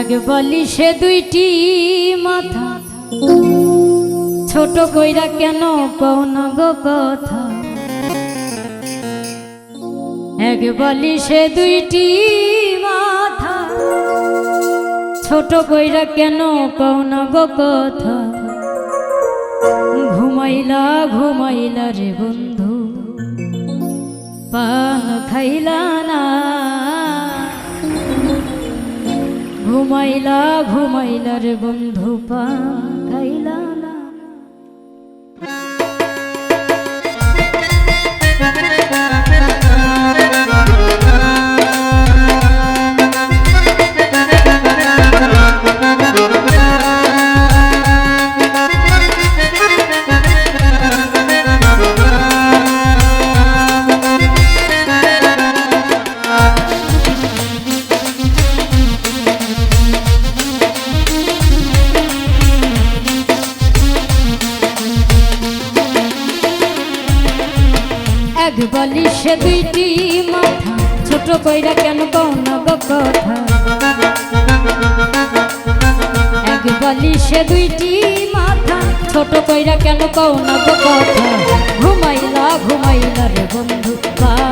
আগে বলি সে দুইটি মাথা। ছোট কইরা কেন কৌন গো কথা? এক বলি সে দুইটি মাথা। ছোট কইরা কেন কৌন গো কথা? ঘুমাইলা ঘুমাইলা রে বন্ধু। পান খাইলা ঘুমাইলা ঘুমাইলার বন্ধু পান এক বলি সে দুইটি মাথা। ছোট কইরা কেন গো কথা এক বলি সে দুইটি মাথা। ছোট কইরা কেন গো কথা ঘুমাইলা ঘুমাইলা রে বন্ধু পান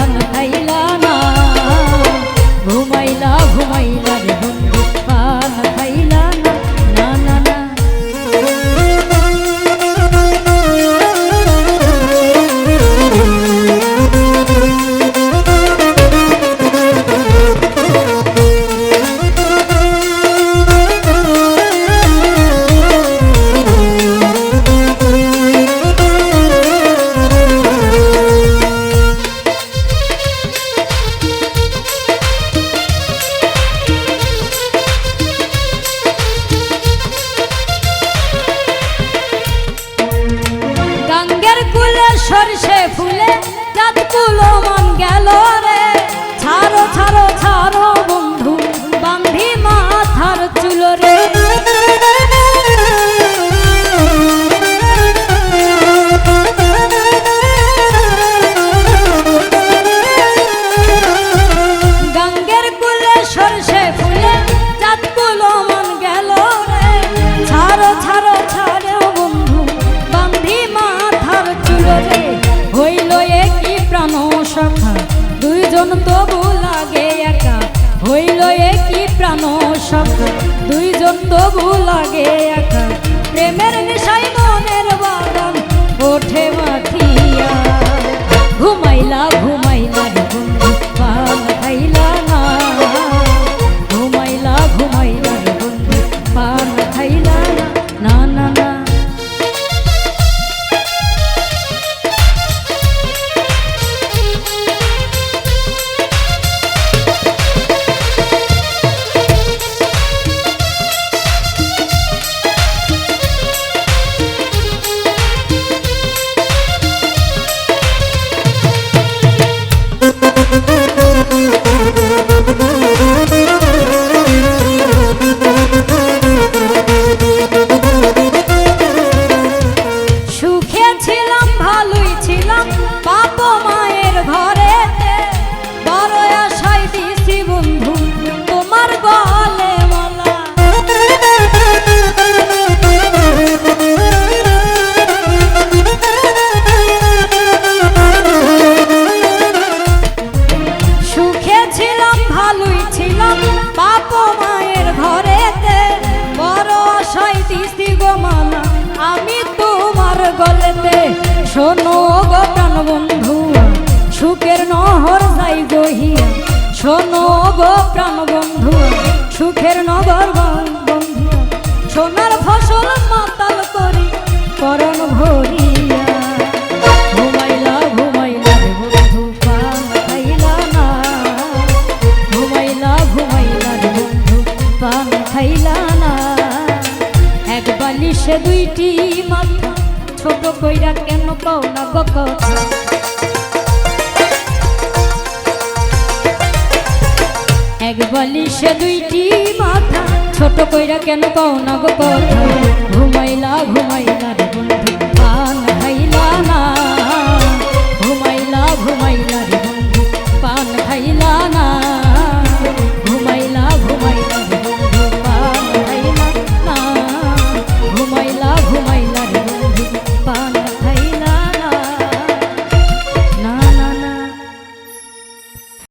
সরষে দুইজন তবু লাগে একা। প্রেমের নেশায় মনের বাগান ওঠে মাথিয়া ঘুমাইলা ঘুমাইলা। শোনো গো প্রাণ বন্ধু, সুখের নহর যাই গহিয়া শোনো গো প্রাণ বন্ধু, সুখের নগর বন্ধু সোনার ফসল মাতাল করি করণ ভরিয়া। ঘুমাইলা ঘুমাইলা বন্ধু, পান খাইলা না। ঘুমাইলা ঘুমাইলা বন্ধু, পান খাইলা দুইটি মাথা ছোট কইরা কেন কও না গো এক বালিশে দুইটি মাথা, ছোট কইরা কেন কও না গো ঘুমাইলা ঘুমাইলা বন্ধু।